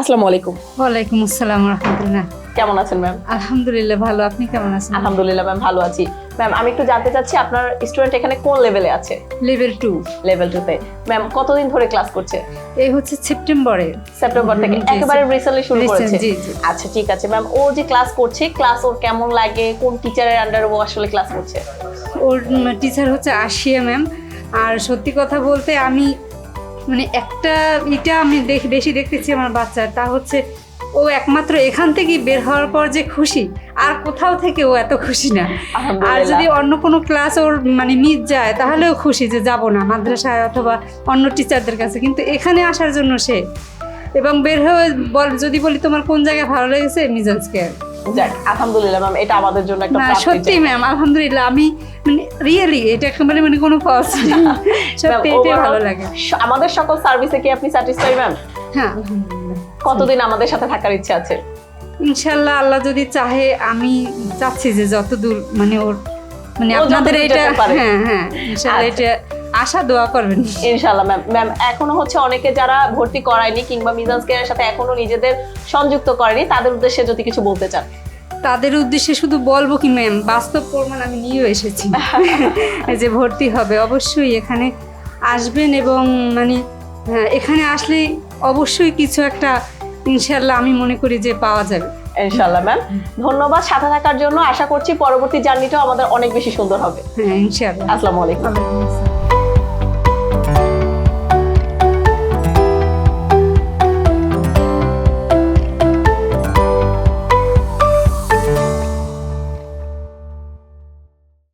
আসসালামু আলাইকুম। ওয়ালাইকুম আসসালাম রহমতুল্লাহ। কেমন আছেন ম্যাম আলহামদুলিল্লাহ ভালো। আপনি কেমন আছেন? আলহামদুলিল্লাহ ম্যাম ভালো আছি। ম্যাম আমি একটু জানতে চাচ্ছি আপনার স্টুডেন্ট এখানে কোন লেভেলে আছে? লেভেল টু লেভেল টুতে ম্যাম কতদিন ধরে ক্লাস করছে? এই হচ্ছে সেপ্টেম্বরে সেপ্টেম্বর থেকে। একেবারে রিসেন্টলি শুরু করেছে। জি, জি। আচ্ছা ঠিক আছে ম্যাম ও যে ক্লাস করছে ক্লাস ওর কেমন লাগে? কোন টিচারের আন্ডারে ও আসলে ক্লাস করছে? ওর টিচার হচ্ছে আশিয়া ম্যাম আর সত্যি কথা বলতে আমি মানে একটা এটা আমি দেখ বেশি দেখতেছি আমার বাচ্চার তা হচ্ছে ও একমাত্র এখান থেকেই বের হওয়ার পর যে খুশি আর কোথাও থেকে ও এত খুশি না। আর যদি অন্য কোনো ক্লাস ওর মানে মিস যায় তাহলেও খুশি যে যাব না মাদ্রাসায় অথবা অন্য টিচারদের কাছে কিন্তু এখানে আসার জন্য সে। এবং বের হয়ে বল যদি বলি তোমার কোন জায়গায় ভালো লেগেছে? মিজাজ কেয়ার যাক আলহামদুলিল্লাহ ম্যাম এটা আমাদের জন্য একটা না প্রাপ্তির সত্যি ম্যাম আলহামদুলিল্লাহ আমি মানে রিয়েলি এটা একেবারে মানে কোনো ফলস সত্যি overall ভালো লাগে। আমাদের সকল সার্ভিসে কি আপনি স্যাটিসফাই ম্যাম হ্যাঁ। কতদিন আমাদের সাথে থাকার ইচ্ছা আছে? ইনশাল্লাহ আল্লাহ যদি চাহে আমি চাচ্ছি যে যত দূর মানে ওর মানে আপনাদের এটা হ্যাঁ হ্যাঁ ইনশাল্লাহ আচ্ছা। এটা আশা দোয়া করবেন। ইনশাল্লাহ ম্যাম ম্যাম এখনও হচ্ছে অনেকে যারা ভর্তি করায়নি কিংবা মিজান্স কেয়ারের সাথে এখনও নিজেদের সংযুক্ত করেনি তাদের উদ্দেশ্যে যদি কিছু বলতে চান। তাদের উদ্দেশ্যে শুধু বলব কি ম্যাম বাস্তব প্রমাণ আমি নিয়েও এসেছি। যে ভর্তি হবে অবশ্যই এখানে আসবেন এবং মানে হ্যাঁ, এখানে আসলে অবশ্যই কিছু একটা ইনশাল্লাহ আমি মনে করি যে পাওয়া যাবে। ইনশাল্লাহ ম্যাম ধন্যবাদ সাথে থাকার জন্য। আশা করছি পরবর্তী জার্নিটাও আমাদের অনেক বেশি সুন্দর হবে। হ্যাঁ ইনশাল্লাহ আসসালামু আলাইকুম।